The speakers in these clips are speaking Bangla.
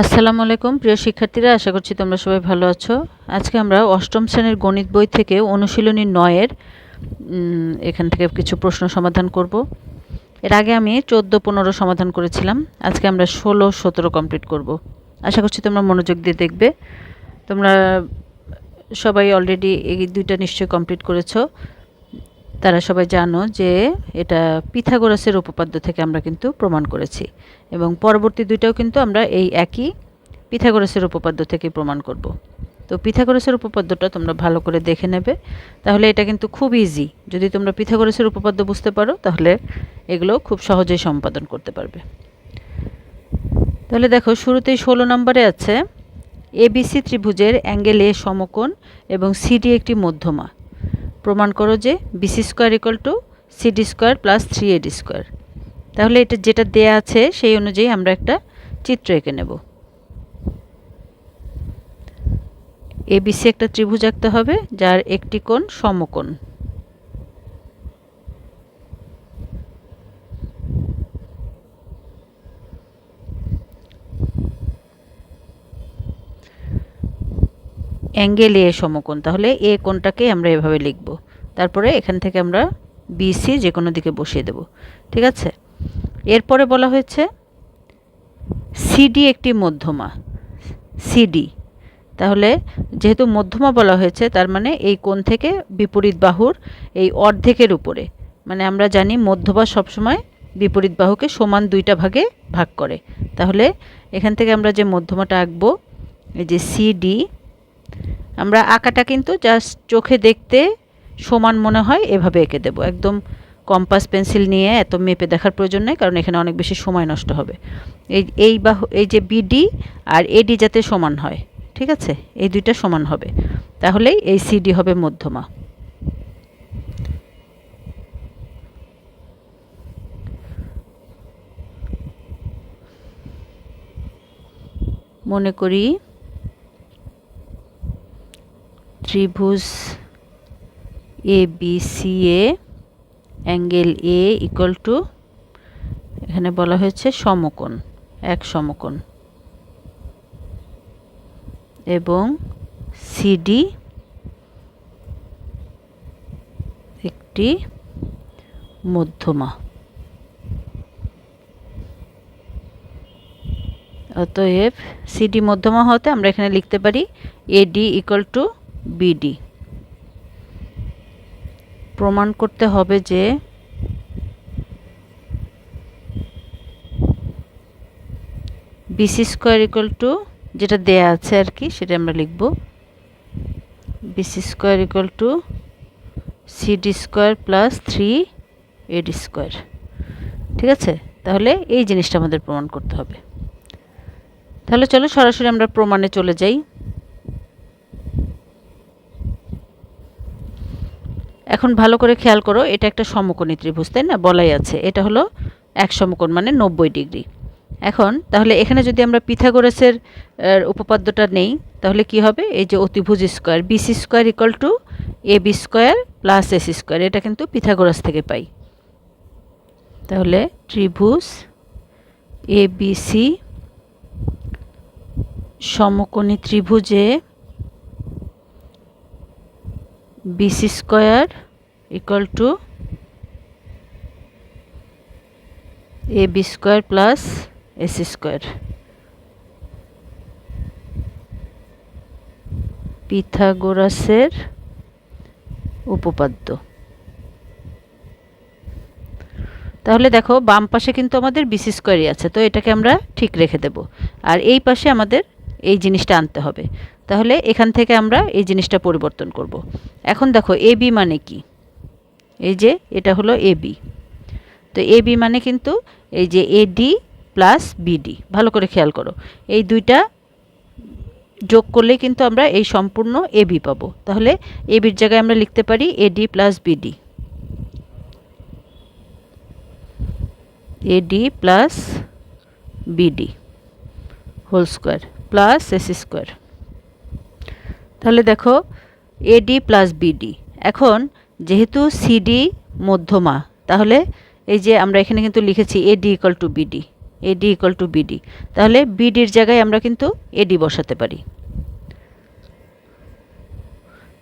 আসসালামু আলাইকুম, প্রিয় শিক্ষার্থীরা, আশা করছি তোমরা সবাই ভালো আছো। আজকে আমরা অষ্টম শ্রেণির গণিত বই থেকে অনুশীলনী নয়ের এখান থেকে কিছু প্রশ্ন সমাধান করব। এর আগে আমি চোদ্দ পনেরো সমাধান করেছিলাম। আজকে আমরা ষোলো সতেরো কমপ্লিট করব। আশা করছি তোমরা মনোযোগ দিয়ে দেখবে। তোমরা সবাই অলরেডি এই দুইটা নিশ্চয়ই কমপ্লিট করেছ। তারা সবাই জানো যে এটা পিথাগোরাসের উপপাদ্য থেকে আমরা কিন্তু প্রমাণ করেছি। এবং পরবর্তী দুইটাও কিন্তু আমরা এই একই পিথাগোরাসের উপপাদ্য থেকে প্রমাণ করব। তো পিথাগোরাসের উপপাদ্যটা তোমরা ভালো করে দেখে নেবে। তাহলে এটা কিন্তু খুব ইজি যদি তোমরা পিথাগোরাসের উপপাদ্য বুঝতে পারো, তাহলে এগুলো খুব সহজেই সম্পাদন করতে পারবে। তাহলে দেখো, শুরুতেই ষোলো নম্বরে আছে এবিসি ত্রিভুজের অ্যাঙ্গেল এ সমকোণ এবং সিডি একটি মধ্যমা। প্রমাণ করো যে BC square equal to CD square plus three AD square. তাহলে এটা যেটা দেয়া আছে সেই অনুযায়ী আমরা একটা চিত্র এঁকে নেব। এবিসি একটা ত্রিভুজ আঁকতে হবে, যার একটি কোণ সমকোণ। অ্যাঙ্গেল এ সমকোণ, তাহলে এ কোণটাকে আমরা এভাবে লিখব। তারপরে এখান থেকে আমরা বিসি যে কোনো দিকে বসিয়ে দেব। ঠিক আছে? এরপরে বলা হয়েছে সিডি একটি মধ্যমা। সিডি তাহলে যেহেতু মধ্যমা বলা হয়েছে, তার মানে এই কোণ থেকে বিপরীত বাহুর এই অর্ধেকের উপরে। মানে আমরা জানি মধ্যমা সবসময় বিপরীত বাহুকে সমান দুইটা ভাগে ভাগ করে। তাহলে এখান থেকে আমরা যে মধ্যমাটা আঁকবো, এই যে সিডি আমরা আঁকাটা কিন্তু জাস্ট চোখে দেখতে সমান মনে হয়, এভাবে এঁকে দেবো। একদম কম্পাস পেন্সিল নিয়ে এত মেপে দেখার প্রয়োজন নেই, কারণ এখানে অনেক বেশি সময় নষ্ট হবে। এই এই বাহু, এই যে বিডি আর এডি যাতে সমান হয়, ঠিক আছে? এই দুইটা সমান হবে। তাহলেই এই সিডি হবে মধ্যমা। মনে করি ত্রিভুজ A B C A angle A equal to এখানে বলা হয়েছে সমকোণ, এক সমকোণ। এবং সিডি একটি মধ্যমা। অতএব সিডি মধ্যমা হতে আমরা এখানে লিখতে পারি এডি ইকুয়াল টু বিডি। প্রমাণ করতে হবে যে বিসি স্কোয়ার ইকুয়াল টু যেটা দেয়া আছে আর কি, সেটা আমরা লিখব। BC square equal to CD square plus three AD square. ঠিক আছে? তাহলে এই জিনিসটা আমাদের প্রমাণ করতে হবে। তাহলে চলো সরাসরি আমরা প্রমাণে চলে যাই। এখন ভালো করে খেয়াল করো, এটা একটা সমকোণী ত্রিভুজ, তাই না? বলাই আছে। এটা হলো এক সমকোণ মানে নব্বই ডিগ্রি। এখন, তাহলে এখানে যদি আমরা পিথাগোরাসের উপপাদ্যটা নেই, তাহলে কি হবে? এই যে অতিভুজ square BC square equal to A B square plus S square, এটা কিন্তু পিথাগোরাস থেকে পাই। তাহলে ত্রিভুজ এ বি সি সমকোণী ত্রিভুজে BC square equal to A B square plus S square. পিথাগোরাসের উপপাদ্য। তাহলে দেখো, বাম পাশে কিন্তু আমাদের বিসি স্কোয়ারই আছে, তো এটাকে আমরা ঠিক রেখে দেব। আর এই পাশে আমাদের এই জিনিসটা আনতে হবে। তাহলে এখান থেকে আমরা এই জিনিসটা পরিবর্তন করব। এখন দেখো, এ বি মানে কি? এই যে এটা হলো এ বি। তো এ বি মানে কিন্তু এই যে এডি প্লাস বিডি ভালো করে খেয়াল করো। এই দুইটা যোগ করলেই কিন্তু আমরা এই সম্পূর্ণ এ বি পাবো। তাহলে এ বির জায়গায় আমরা লিখতে পারি AD plus BD AD plus BD whole square plus S square. তাহলে দেখো এডি প্লাস বিডি এখন যেহেতু সিডি মধ্যমা, তাহলে এই যে আমরা এখানে কিন্তু লিখেছি AD equal to BD AD equal to BD তাহলে বিডির জায়গায় আমরা কিন্তু এডি বসাতে পারি।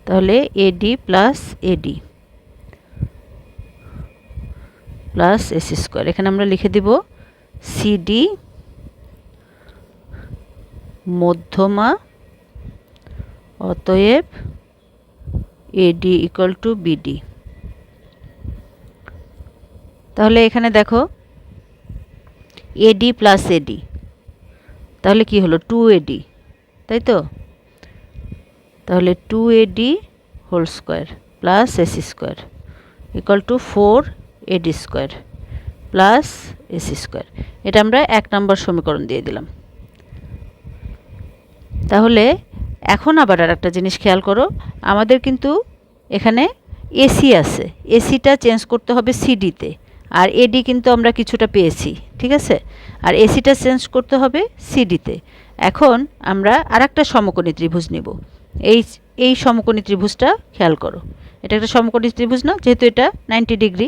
তাহলে AD plus AD plus S square এখানে আমরা লিখে দিব সিডি মধ্যমা অতএব এডি ইকুয়াল টু বিডি তাহলে এখানে দেখো এডি প্লাস এডি তাহলে কি হলো? টু এডি তাই তো? তাহলে two AD whole square plus S square equal to four AD square plus S square এটা আমরা এক নম্বর সমীকরণ দিয়ে দিলাম। তাহলে এখন আবার আর একটা জিনিস খেয়াল করো, আমাদের কিন্তু এখানে এসি আছে। এসিটা চেঞ্জ করতে হবে সিডিতে আর এডি কিন্তু আমরা কিছুটা পেয়েছি, ঠিক আছে? আর এসিটা চেঞ্জ করতে হবে সিডিতে এখন আমরা আর একটা সমকোণী ত্রিভুজ নিব। এই এই সমকোণী ত্রিভুজটা খেয়াল করো। এটা একটা সমকোণী ত্রিভুজ না? যেহেতু এটা নাইনটি ডিগ্রি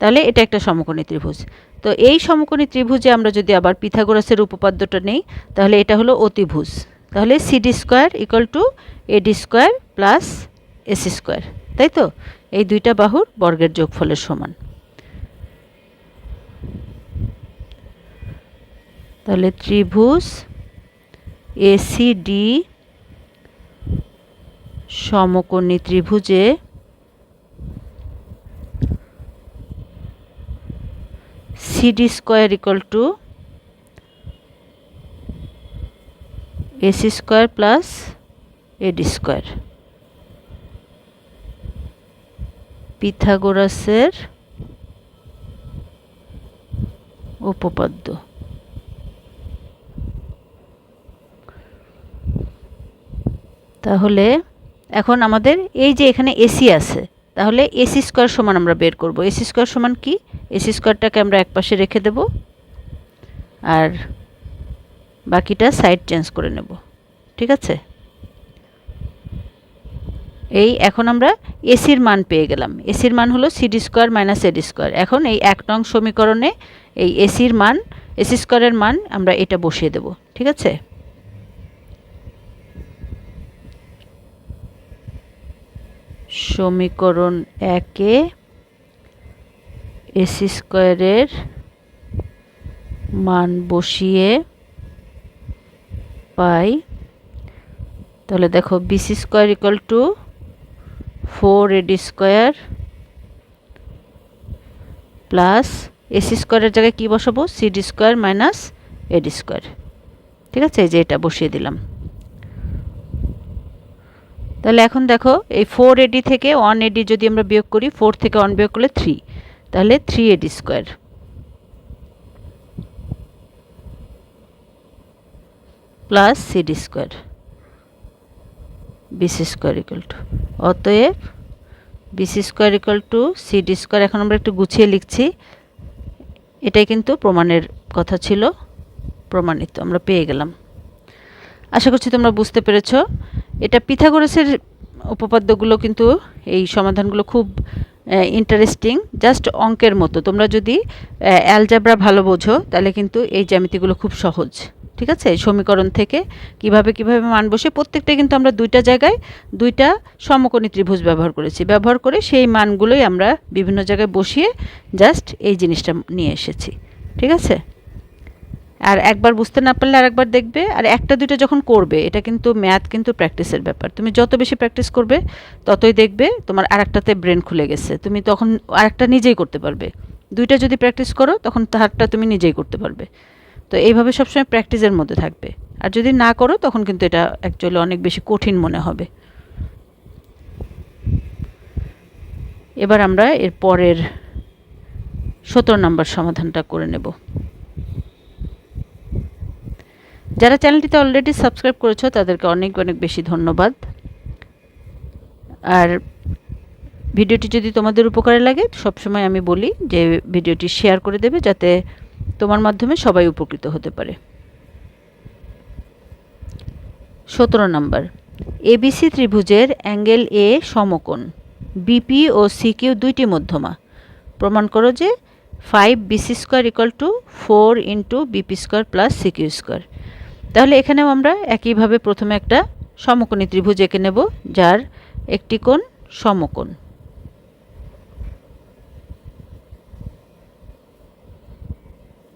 তাহলে এটা একটা সমকোণী ত্রিভুজ। তো এই সমকোণী ত্রিভুজে আমরা যদি আবার পিথাগোরাসের উপপাদ্যটা নেই, তাহলে এটা হলো অতিভুজ। তাহলে CD square equal to AD square plus AC square তাই তো? এই দুইটা বাহুর বর্গের যোগফলের সমান। তাহলে ত্রিভুজ এসিডি সমকোণী ত্রিভুজে CD square equal to AC square plus AD square. পিথাগোরাসের উপপাদ্য। তাহলে এখন আমাদের এই যে এখানে এসি আছে, তাহলে এসি স্কোয়ার সমান আমরা বের করব। এসি স্কোয়ার সমান কি? এসি স্কোয়ারটাকে আমরা এক পাশে রেখে দেব। আর বাকিটা সাইড চেঞ্জ করে নেব। ঠিক আছে? এই এখন আমরা এসির মান পেয়ে গেলাম। এসির মান হলো CD square minus AD square এখন এই এক নং সমীকরণে এই এসির মান এসি স্কোয়ারের মান আমরা এটা বসিয়ে দেব। ঠিক আছে? সমীকরণ একে এসি স্কোয়ারের মান বসিয়ে পাই। তাহলে দেখো BC square equal to four AD square plus AC স্কোয়ারের জায়গায় কী বসাবো? CD square minus AD square ঠিক আছে? এই যে এটা বসিয়ে দিলাম। তাহলে এখন দেখো, এই ফোর এডি থেকে ওয়ান এডি যদি আমরা বিয়োগ করি ফোর থেকে ওয়ান বিয়োগ করলে থ্রি তাহলে three AD square plus CD square BC square equal to অতএব BC square equal to CD square এখন আমরা একটু গুছিয়ে লিখছি। এটাই কিন্তু প্রমাণের কথা ছিল, প্রমাণিত, আমরা পেয়ে গেলাম। আশা করছি তোমরা বুঝতে পেরেছ। এটা পিথাগোরাসের উপপাদ্যগুলো কিন্তু এই সমাধানগুলো খুব ইন্টারেস্টিং জাস্ট অঙ্কের মতো। তোমরা যদি অ্যালজাবরা ভালো বোঝো, তাহলে কিন্তু এই জ্যামিতিগুলো খুব সহজ। ঠিক আছে? সমীকরণ থেকে কীভাবে কীভাবে মান বসে, প্রত্যেকটা কিন্তু আমরা দুইটা জায়গায় দুইটা সমকোণী ত্রিভুজ ব্যবহার করেছি। ব্যবহার করে সেই মানগুলোই আমরা বিভিন্ন জায়গায় বসিয়ে জাস্ট এই জিনিসটা নিয়ে এসেছি। ঠিক আছে? আর একবার বুঝতে না পারলে আরেকবার দেখবে। আর একটা দুইটা যখন করবে, এটা কিন্তু ম্যাথ কিন্তু প্র্যাকটিসের ব্যাপার। তুমি যত বেশি প্র্যাকটিস করবে, ততই দেখবে তোমার আরেকটাতে ব্রেন খুলে গেছে। তুমি তখন আরেকটা নিজেই করতে পারবে। দুইটা যদি প্র্যাকটিস করো, তখন তাহারটা তুমি নিজেই করতে পারবে। তো এইভাবে সবসময় প্র্যাকটিসের মধ্যে থাকবে। আর যদি না করো, তখন কিন্তু এটা অ্যাকচুয়ালি অনেক বেশি কঠিন মনে হবে। এবার আমরা এর পরের সতেরো নম্বর সমাধানটা করে নেব। যারা চ্যানেলটিতে অলরেডি সাবস্ক্রাইব করেছ, তাদেরকে অনেক অনেক বেশি ধন্যবাদ। আর ভিডিওটি যদি তোমাদের উপকারে লাগে, সবসময় আমি বলি যে ভিডিওটি শেয়ার করে দেবে, যাতে তোমার মাধ্যমে সবাই উপকৃত হতে পারে। সতেরো নম্বর। এবিসি ত্রিভুজের অ্যাঙ্গেল এ সমকোণ। বিপি ও সিকিউ দুইটি মধ্যমা। প্রমাণ করো যে five BC square equal to four into BP square plus CQ square. তাহলে এখানেও আমরা একইভাবে প্রথমে একটা সমকোণী ত্রিভুজ এঁকে নেব, যার একটি কোণ সমকোণ।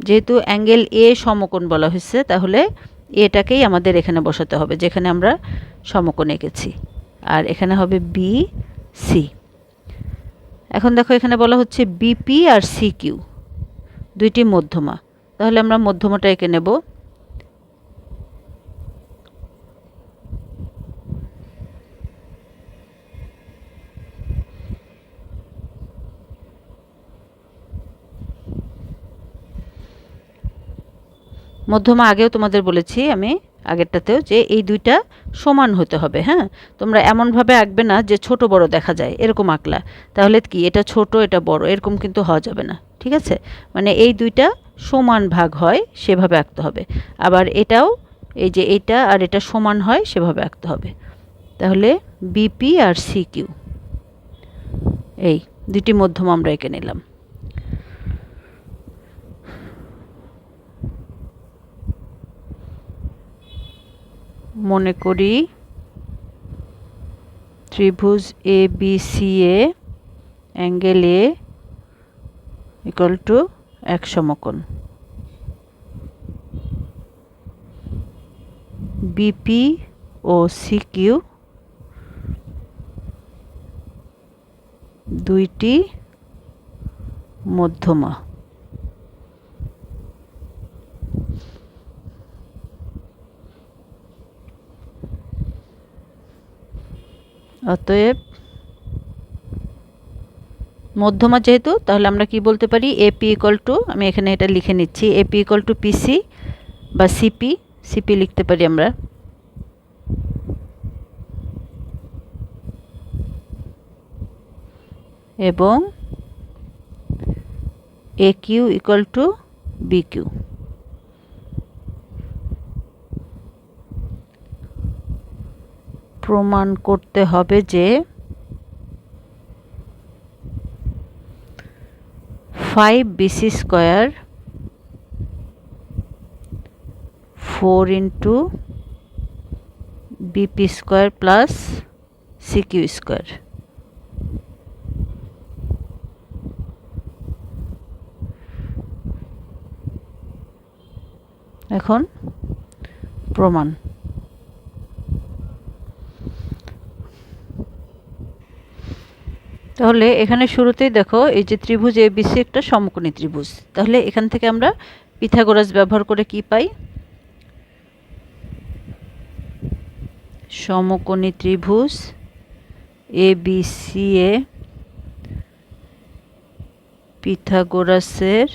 যেহেতু অ্যাঙ্গেল এ সমকোণ বলা হয়েছে, তাহলে এটাকেই আমাদের এখানে বসাতে হবে, যেখানে আমরা সমকোণ এঁকেছি। আর এখানে হবে বি সি এখন দেখো, এখানে বলা হচ্ছে বিপি আর সি কিউ দুইটি মধ্যমা। তাহলে আমরা মধ্যমাটা এঁকে নেব। মধ্যমা আগেও তোমাদের বলেছি আমি, আগেরটাতেও, যে এই দুইটা সমান হতে হবে হ্যাঁ? তোমরা এমনভাবে আঁকবে না যে ছোট বড় দেখা যায়, এরকম আঁকলা। তাহলে কি, এটা ছোট, এটা বড়, এরকম কিন্তু হওয়া যাবে না, ঠিক আছে? মানে এই দুইটা সমান ভাগ হয়, সেভাবে আঁকতে হবে। আবার এটাও, এই যে এটা আর এটা সমান হয়, সেভাবে আঁকতে হবে। তাহলে বিপি আর সিকিউ এই দুটি মধ্যম আমরা এঁকে নিলাম। মনে করি। ত্রিভুজ A B C A angle A equal to এক সমকোণ। বিপি ও সি কিউ দুইটি মধ্যমা। অতএব মধ্যমা যেহেতু, তাহলে আমরা কি বলতে পারি? এপি ইকল টু আমি এখানে এটা লিখে নিচ্ছি। এপি ইকল টু পিসি বা সিপি সিপি লিখতে পারি আমরা। এবং A Q equal to B Q প্রমাণ করতে হবে যে five BC square four into BP square plus CQ square এখন প্রমাণ। তাহলে এখানে শুরুতেই দেখো, এই যে ত্রিভুজ এ বিসি একটা সমকোণী ত্রিভুজ। তাহলে এখান থেকে আমরা পিথাগোরাস ব্যবহার করে কি পাই? সমকোণী ত্রিভুজ এ বি সি এ পিথাগোরাসের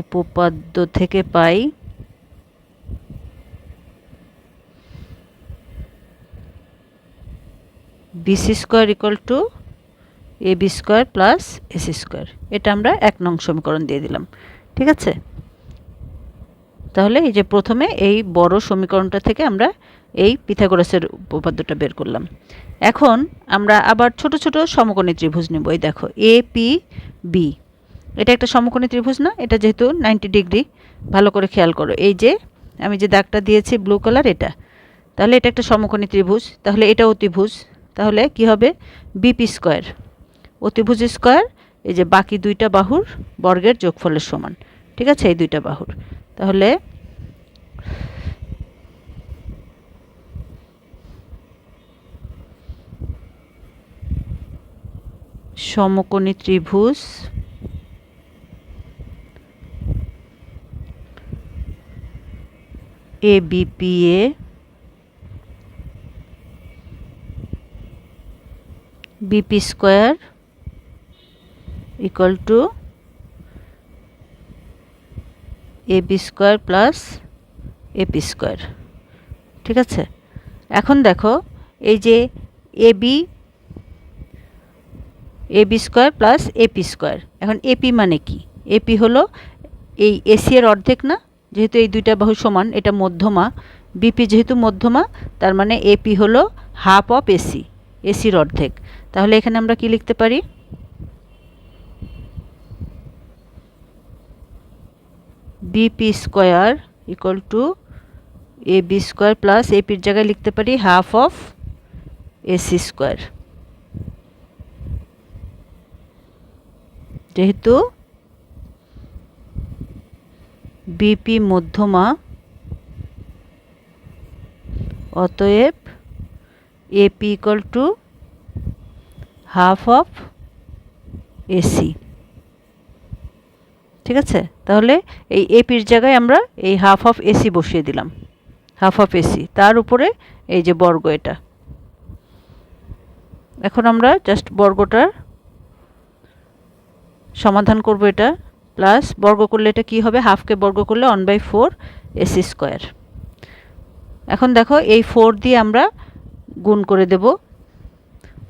উপপাদ্য থেকে পাই BC square equal to A B square plus AC square এটা আমরা এক নং সমীকরণ দিয়ে দিলাম। ঠিক আছে? তাহলে এই যে প্রথমে এই বড় সমীকরণটা থেকে আমরা এই পিথাগোরাসের উপপাদ্যটা বের করলাম। এখন আমরা আবার ছোট ছোট সমকোণী ত্রিভুজ নেব। এই দেখো এ পি বি এটা একটা সমকোণী ত্রিভুজ না? এটা যেহেতু নাইনটি ডিগ্রি ভালো করে খেয়াল করো। এই যে আমি যে দাগটা দিয়েছি ব্লু কালার এটা। তাহলে এটা একটা সমকোণী ত্রিভুজ। তাহলে এটা অতিভুজ তাহলে কি হবে? বিপি স্কোয়ার অতিভুজ স্কোয়ার এই যে বাকি দুইটা বাহুর বর্গের যোগফলের সমান। ঠিক আছে? এই দুইটা বাহুর। তাহলে সমকোণী ত্রিভুজ A BPA BP square equal to A B square plus AP square ঠিক আছে? এখন দেখো, এই যে A B A B square plus AP square এখন এপি মানে কি? এপি হলো এই এসি এর অর্ধেক না? যেহেতু এই দুইটা বাহু সমান, এটা মধ্যমা। বিপি যেহেতু মধ্যমা, তার মানে এপি হলো হাফ অফ এসি এসির অর্ধেক। তাহলে এখানে আমরা কি লিখতে পারি? BP square equal to A B square plus এপির জায়গায় লিখতে পারি হাফ অফ এসি স্কোয়ার যেহেতু বিপি মধ্যমা, অতএব AP equal to half of AC ঠিক আছে? তাহলে এই এপির জায়গায় আমরা এই হাফ অফ এসি বসিয়ে দিলাম। হাফ অফ এসি তার উপরে এই যে বর্গ এটা। এখন আমরা জাস্ট বর্গটার সমাধান করব এটা। প্লাস বর্গ করলে এটা কি হবে? হাফকে বর্গ করলে one by four AC square এখন দেখো এই ফোর দিয়ে আমরা গুণ করে দেব।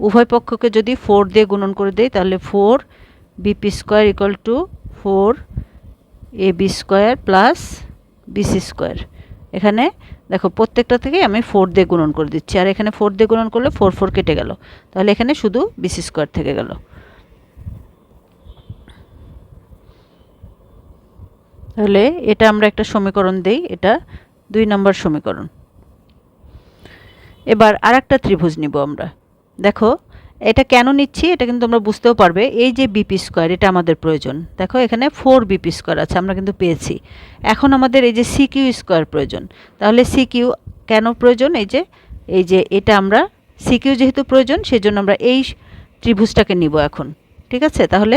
উভয় পক্ষকে যদি ফোর দিয়ে গুণন করে দেই, তাহলে four BP square equal to four A B square plus BC square এখানে দেখো, প্রত্যেকটা থেকে আমি ফোর দিয়ে গুণন করে দিচ্ছি। আর এখানে ফোর দিয়ে গুণন করলে ফোর ফোর কেটে গেল। তাহলে এখানে শুধু বিসি স্কোয়ার থেকে গেল। তাহলে এটা আমরা একটা সমীকরণ দেই। এটা দুই নম্বর সমীকরণ। এবার আর একটা ত্রিভুজ নিব আমরা। দেখো, এটা কেন নিচ্ছি? এটা কিন্তু আমরা বুঝতেও পারবে। এই যে বিপি স্কোয়ার এটা আমাদের প্রয়োজন। দেখো, এখানে ফোর বিপি স্কোয়ার আছে, আমরা কিন্তু পেয়েছি। এখন আমাদের এই যে সিকিউ স্কোয়ার প্রয়োজন। তাহলে সিকিউ কেন প্রয়োজন? এই যে এই যে এটা আমরা সিকিউ যেহেতু প্রয়োজন, সেজন্য আমরা এই ত্রিভুজটাকে নিব এখন। ঠিক আছে? তাহলে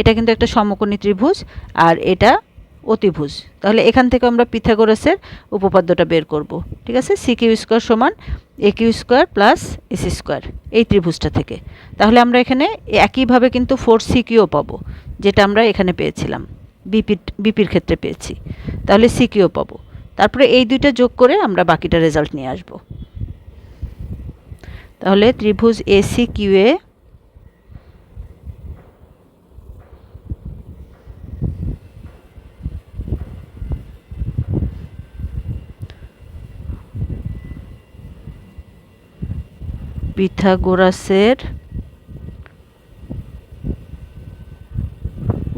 এটা কিন্তু একটা সমকোণী ত্রিভুজ, আর এটা অতিভুজ। তাহলে এখান থেকে আমরা পিথাগোরাসের উপপাদ্যটা বের করব। ঠিক আছে? সি কিউ স্কোয়ার সমান A Q square plus AC square এই ত্রিভুজটা থেকে। তাহলে আমরা এখানে একইভাবে কিন্তু ফোর সি কিউ পাবো, যেটা আমরা এখানে পেয়েছিলাম। বিপি বিপির ক্ষেত্রে পেয়েছি। তাহলে সি কিউ পাবো। তারপরে এই দুইটা যোগ করে আমরা বাকিটা রেজাল্ট নিয়ে আসব। তাহলে ত্রিভুজ এসি কিউ এ পিথাগোরাসের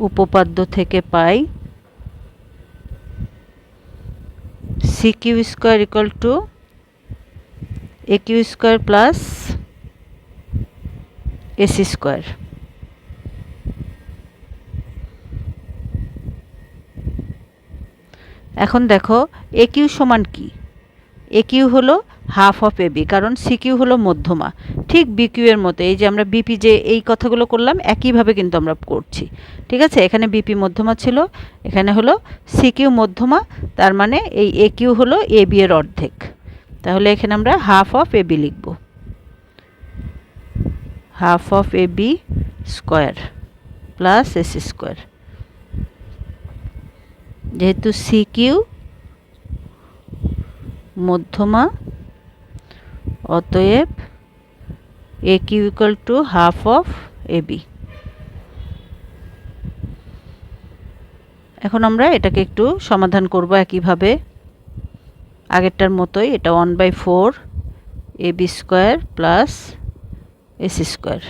উপপাদ্য থেকে পাই। C Q square equal to A Q square plus AC square. এখন দেখো এ কিউ সমান কি? এ কিউ হলো হাফ অফ এবি কারণ সিকিউ হলো মধ্যমা। ঠিক বিকিউ এর মতো, এই যে আমরা বিপি যে এই কথাগুলো করলাম, একইভাবে কিন্তু আমরা করছি। ঠিক আছে? এখানে বিপি মধ্যমা ছিল, এখানে হলো সিকিউ মধ্যমা, তার মানে এই এ কিউ হলো এ বি এর অর্ধেক। তাহলে এখানে আমরা হাফ অফ এবি লিখব। Half of A B square plus S square যেহেতু সিকিউ মধ্যমা অতএব A Q equal to half of A B এখন আমরা এটাকে একটু সমাধান করব একইভাবে। আগেরটার মতোই এটা one by four A B square plus S square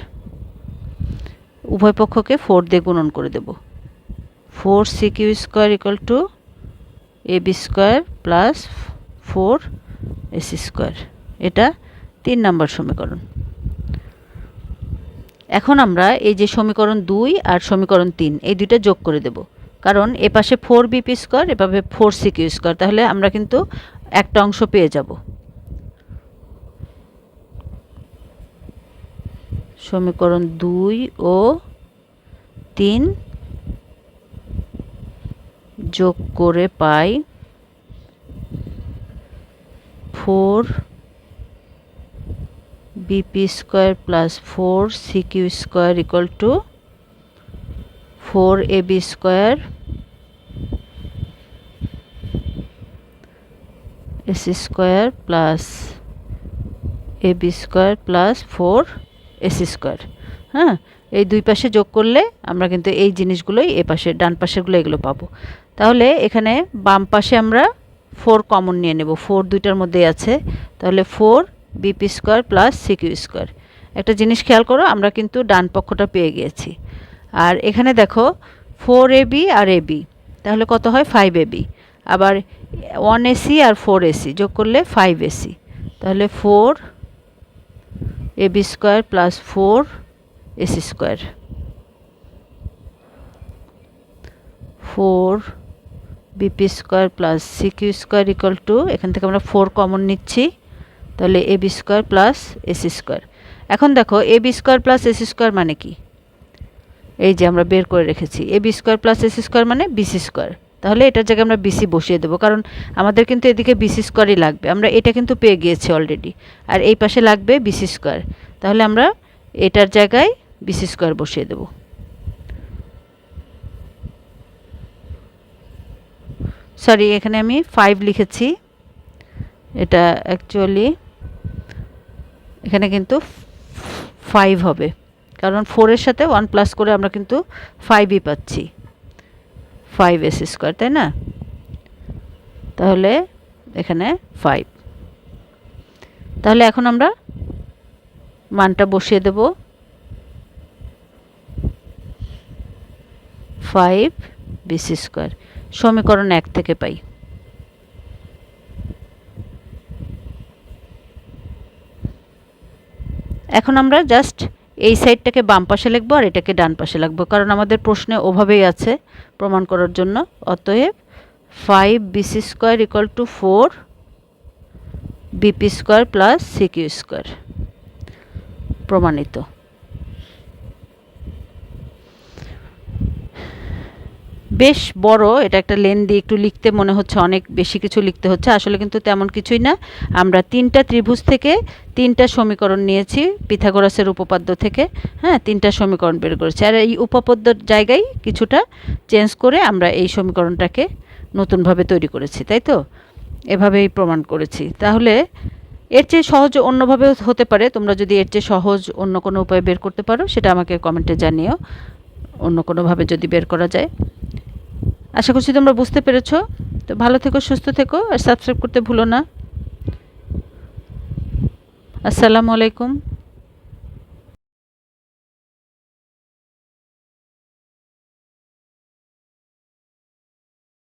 উভয় পক্ষকে ফোর দিয়ে গুণন করে দেব। Four C Q square equal to A B square plus four S square এটা তিন নম্বর সমীকরণ। এখন আমরা এই যে সমীকরণ দুই আর সমীকরণ তিন, এই দুইটা যোগ করে দেব। কারণ এ পাশে ফোর বিপি স্কোয়ার এভাবে ফোর সিকিউ স্কোয়ার তাহলে আমরা কিন্তু একটা অংশ পেয়ে যাব। সমীকরণ দুই ও তিন যোগ করে পাই four BP square plus four CQ square equal to four A B square S square plus A B square plus four S square হ্যাঁ? এই দুই পাশে যোগ করলে আমরা কিন্তু এই জিনিসগুলোই এ পাশে, ডান পাশেরগুলো এগুলো পাবো। তাহলে এখানে বাম পাশে আমরা ফোর কমন নিয়ে নেব। ফোর দুইটার মধ্যেই আছে। তাহলে four BP square plus CQ square একটা জিনিস খেয়াল করো, আমরা কিন্তু ডান পক্ষটা পেয়ে গিয়েছি। আর এখানে দেখো ফোর এ বি আর এ বি তাহলে কত হয়? ফাইভ এবি আবার ওয়ান এসি আর ফোর এসি যোগ করলে ফাইভ এসি তাহলে four AB square plus four AC square four BP square plus CQ square equal to এখান থেকে আমরা ফোর কমন নিচ্ছি। তাহলে A B square plus AC square এখন দেখো A B square plus AC square মানে কি? এই যে আমরা বের করে রেখেছি A B square plus AC square মানে বিসি স্কোয়ার তাহলে এটার জায়গায় আমরা বিসি বসিয়ে দেবো, কারণ আমাদের কিন্তু এদিকে বিসি স্কোয়ারই লাগবে। আমরা এটা কিন্তু পেয়ে গিয়েছি অলরেডি আর এই পাশে লাগবে বিসি স্কোয়ার তাহলে আমরা এটার জায়গায় বিসি স্কোয়ার বসিয়ে দেবো। সরি এখানে আমি ফাইভ লিখেছি। এটা অ্যাকচুয়ালি এখানে কিন্তু ফাইভ হবে। কারণ ফোরের সাথে ওয়ান প্লাস করে আমরা কিন্তু ফাইভই পাচ্ছি। ফাইভ এস স্কোয়ার তাই না? তাহলে এখানে ফাইভ তাহলে এখন আমরা মানটা বসিয়ে দেব। ফাইভ বিসি স্কোয়ার সমীকরণ এক থেকে পাই। এখন আমরা জাস্ট এই সাইডটাকে বাম পাশে লিখব আর এটাকে ডান পাশে লিখব। কারণ আমাদের প্রশ্নে ওভাবেই আছে প্রমাণ করার জন্য। অতএব five BC square equal to four BP square plus CQ square প্রমাণিত। বেশ বড়, এটা একটা লেন্দি একটু লিখতে মনে হচ্ছে অনেক বেশি কিছু লিখতে হচ্ছে, আসলে কিন্তু তেমন কিছুই না। আমরা তিনটা ত্রিভুজ থেকে তিনটা সমীকরণ নিয়েছি, পিথাগোরাসের উপপাদ্য থেকে হ্যাঁ তিনটা সমীকরণ বের করেছি। আর এই উপপাদ্যর জায়গায় কিছুটা চেঞ্জ করে আমরা এই সমীকরণটাকে নতুনভাবে তৈরি করেছি, তাই তো? এভাবেই প্রমাণ করেছি। তাহলে এর চেয়ে সহজ অন্যভাবেও হতে পারে, তোমরা যদি এর চেয়ে সহজ অন্য কোনো উপায় বের করতে পারো, সেটা আমাকে কমেন্টে জানিও। অন্য কোনোভাবে যদি বের করা যায়। আশা করছি তোমরা বুঝতে পেরেছ। তো ভালো থেকো, সুস্থ থেকো, আর সাবস্ক্রাইব করতে ভুলো না। আসসালামু আলাইকুম।